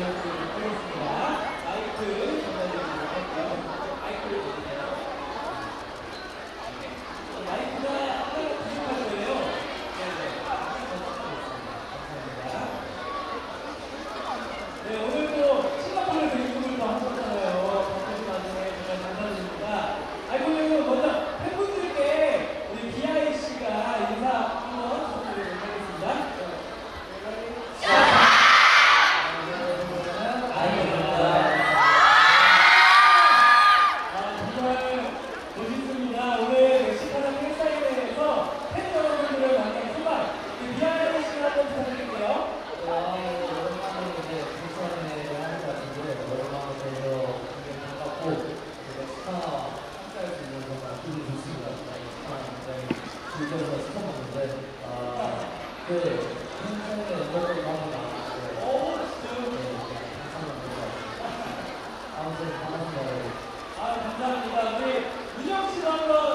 네, 전달드리도록 하겠습니다. 마이크 전달드리도록 할게요. 마이크 Hoşçakalın.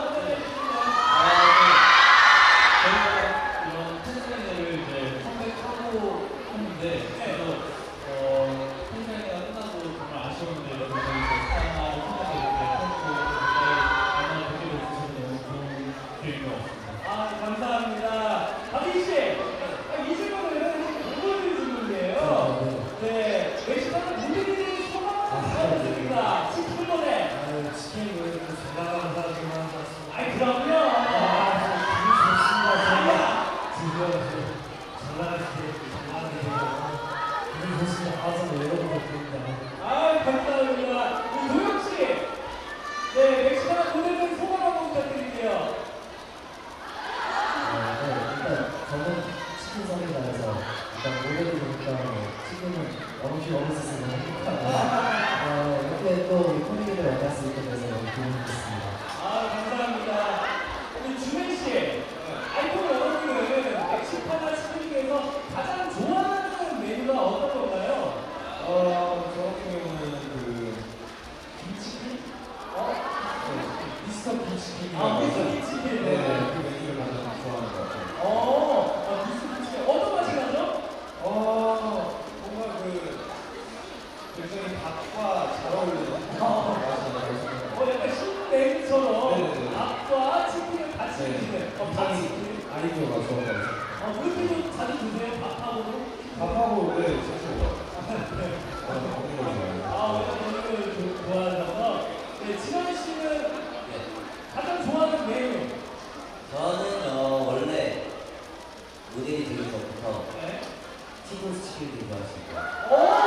しています。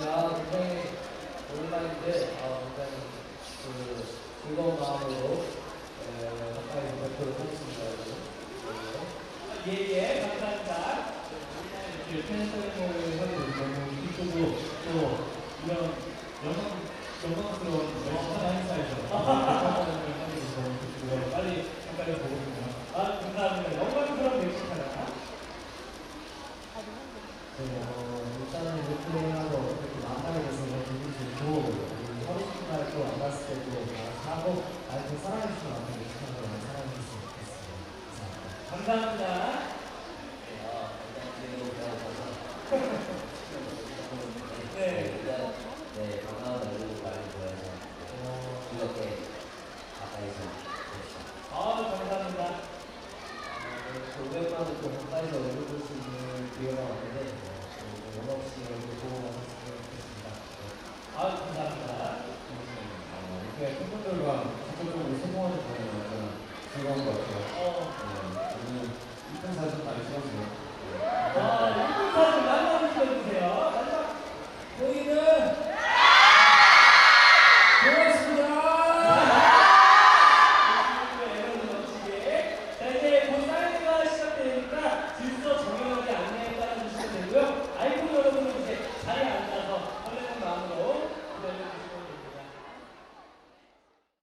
야, 굉장히 오랜만인데 어, 굉장히 그 즐거운 마음으로 가까이 발표를 하겠습니다. 예예, 감사합니다. 팬 설명을 네, 팬분들과 적극적으로 성공하는 분이 너무 즐거운 것 같아요. 어. 네, 오늘 이쁜 사진 많이 찍었어요.